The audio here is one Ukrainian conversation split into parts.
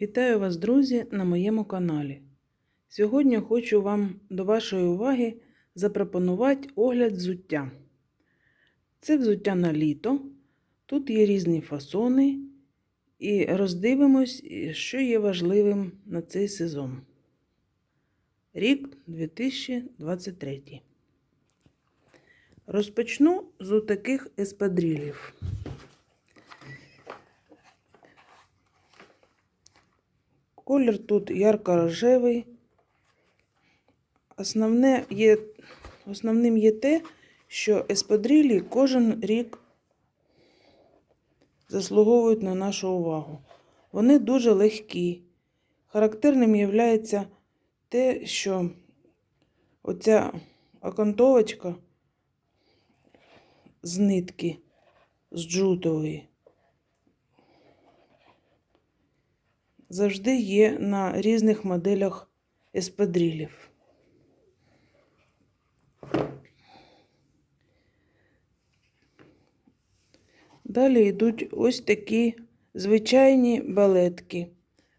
Вітаю вас, друзі, на моєму каналі. Сьогодні хочу вам до вашої уваги запропонувати огляд взуття. Це взуття на літо. Тут є різні фасони, і роздивимось, що є важливим на цей сезон. Рік 2023. Розпочну з таких еспадрилів. Колір тут ярко-рожевий. Основне є, основним є те, що еспадрилі кожен рік заслуговують на нашу увагу. Вони дуже легкі. Характерним є те, що оця окантовочка з нитки, з джутової, завжди є на різних моделях еспадрилів. Далі йдуть ось такі звичайні балетки.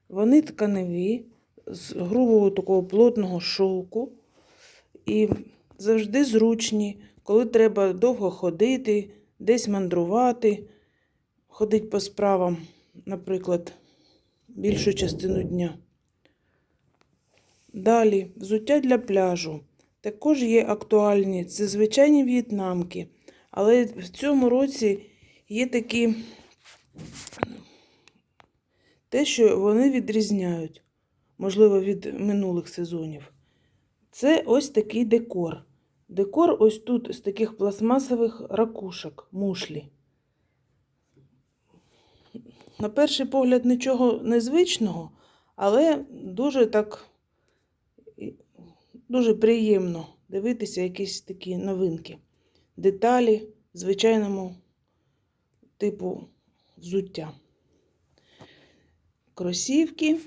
Вони тканеві, з грубого такого плотного шовку. І завжди зручні, коли треба довго ходити, десь мандрувати, ходити по справам, наприклад більшу частину дня. Далі взуття для пляжу. Також є актуальні. Це звичайні в'єтнамки. Але в цьому році є такі те, що вони відрізняють, можливо, від минулих сезонів. Це ось такий декор. Декор ось тут з таких пластмасових ракушок, мушлі. На перший погляд, нічого незвичного, але дуже так дуже приємно дивитися якісь такі новинки. Деталі звичайному типу взуття. Кросівки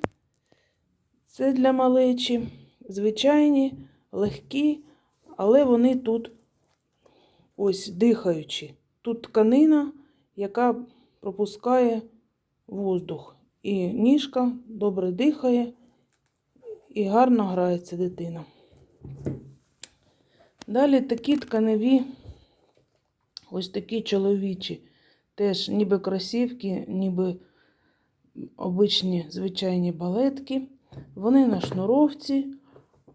це для малечі. Звичайні, легкі, але вони тут ось дихаючі. Тут тканина, яка пропускає воздух. І ніжка добре дихає і гарно грається дитина. Далі такі тканеві, ось такі чоловічі, теж ніби кросівки, ніби обичні звичайні балетки. Вони на шнуровці,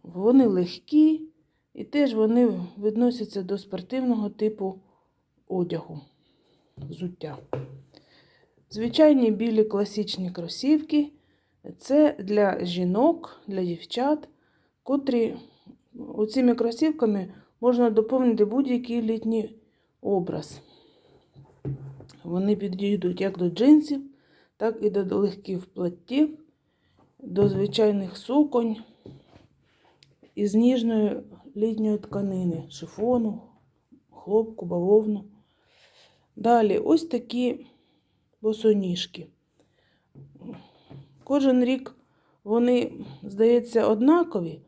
вони легкі, і теж вони відносяться до спортивного типу одягу, взуття. Звичайні білі класичні кросівки це для жінок, для дівчат, котрі оцими кросівками можна доповнити будь-який літній образ. Вони підійдуть як до джинсів, так і до легких платтів, до звичайних суконь із ніжної літньої тканини, шифону, хлопку, бавовну. Далі ось такі босоніжки. Кожен рік вони, здається, однакові,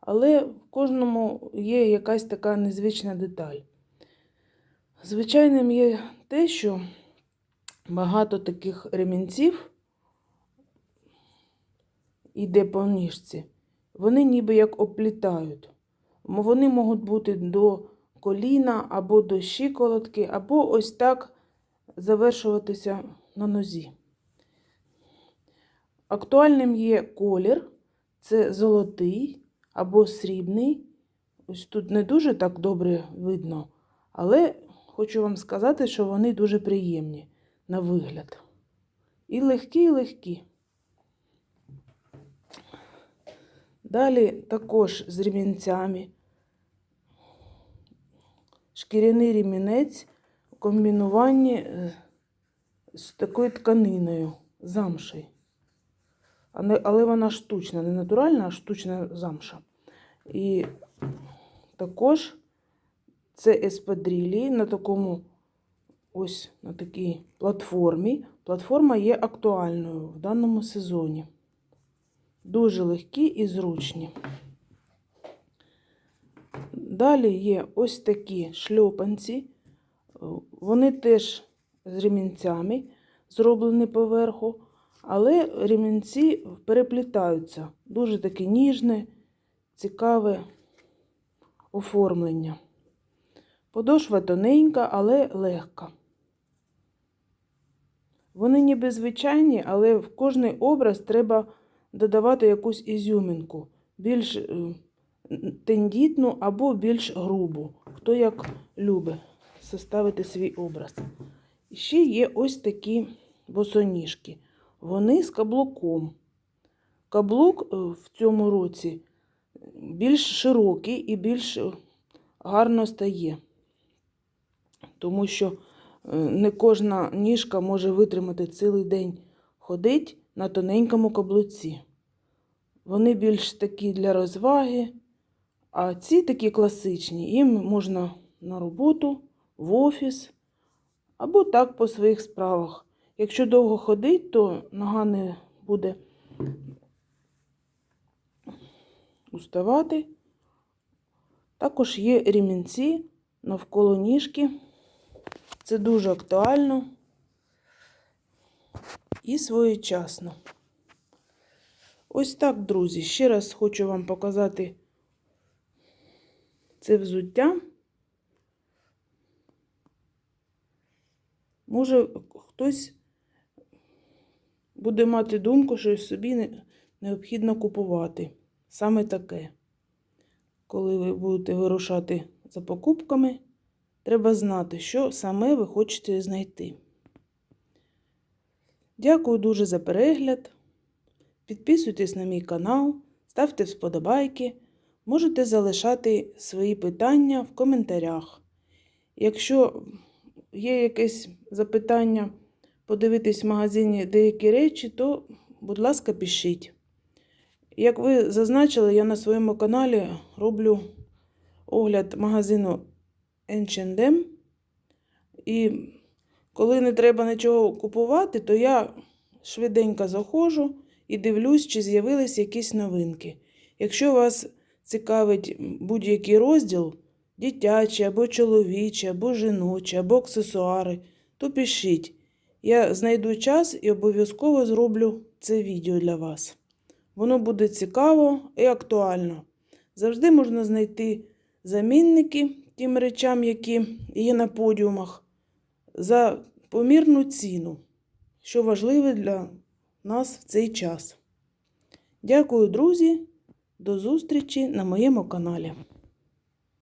але в кожному є якась така незвична деталь. Звичайним є те, що багато таких ремінців іде по ніжці, вони ніби як оплітають. Вони можуть бути до коліна або до щиколотки, або ось так завершуватися на нозі. Актуальним є колір, це золотий або срібний. Ось тут не дуже так добре видно, але хочу вам сказати, що вони дуже приємні на вигляд. І легкі, і легкі. Далі також з ремінцями. Шкіряний ремінець у комбінуванні е, з такою тканиною, замшею. Але вона штучна, не натуральна, а штучна замша. І також це еспадрилі на такому ось на такій платформі. Платформа є актуальною в даному сезоні. Дуже легкі і зручні. Далі є ось такі шльопанці. Вони теж з ремінцями зроблені поверху, Але ремінці переплітаються. Дуже таке ніжне, цікаве оформлення. Подошва тоненька, але легка. Вони ніби звичайні, але в кожний образ треба додавати якусь ізюмінку, більш е, тендітну або більш грубу. Хто як любить составити свій образ. І ще є ось такі босоніжки. Вони з каблуком. Каблук е, в цьому році більш широкий і більш гарно стає, тому що е, не кожна ніжка може витримати цілий день ходить на тоненькому каблуці. Вони більш такі для розваги, а ці такі класичні, їм можна на роботу, в офіс або так по своїх справах. Якщо довго ходить, то нога не буде уставати. Також є ремінці навколо ніжки. Це дуже актуально і своєчасно. Ось так, друзі. Ще раз хочу вам показати це взуття. Може, хтось буде мати думку, що собі необхідно купувати. Саме таке. Коли ви будете вирушати за покупками, треба знати, що саме ви хочете знайти. Дякую дуже за перегляд. Підписуйтесь на мій канал, ставте вподобайки, можете залишати свої питання в коментарях. Якщо є якесь запитання подивитись в магазині деякі речі, то, будь ласка, пишіть. Як ви зазначили, я на своєму каналі роблю огляд магазину H&M. І коли не треба нічого купувати, то я швиденько заходжу і дивлюсь, чи з'явились якісь новинки. Якщо вас цікавить будь-який розділ, дитячий, або чоловічий, або жіночий, або аксесуари, то пишіть. Я знайду час і обов'язково зроблю це відео для вас. Воно буде цікаво і актуально. Завжди можна знайти замінники тим речам, які є на подіумах, за помірну ціну, що важливе для нас в цей час. Дякую, друзі! До зустрічі на моєму каналі.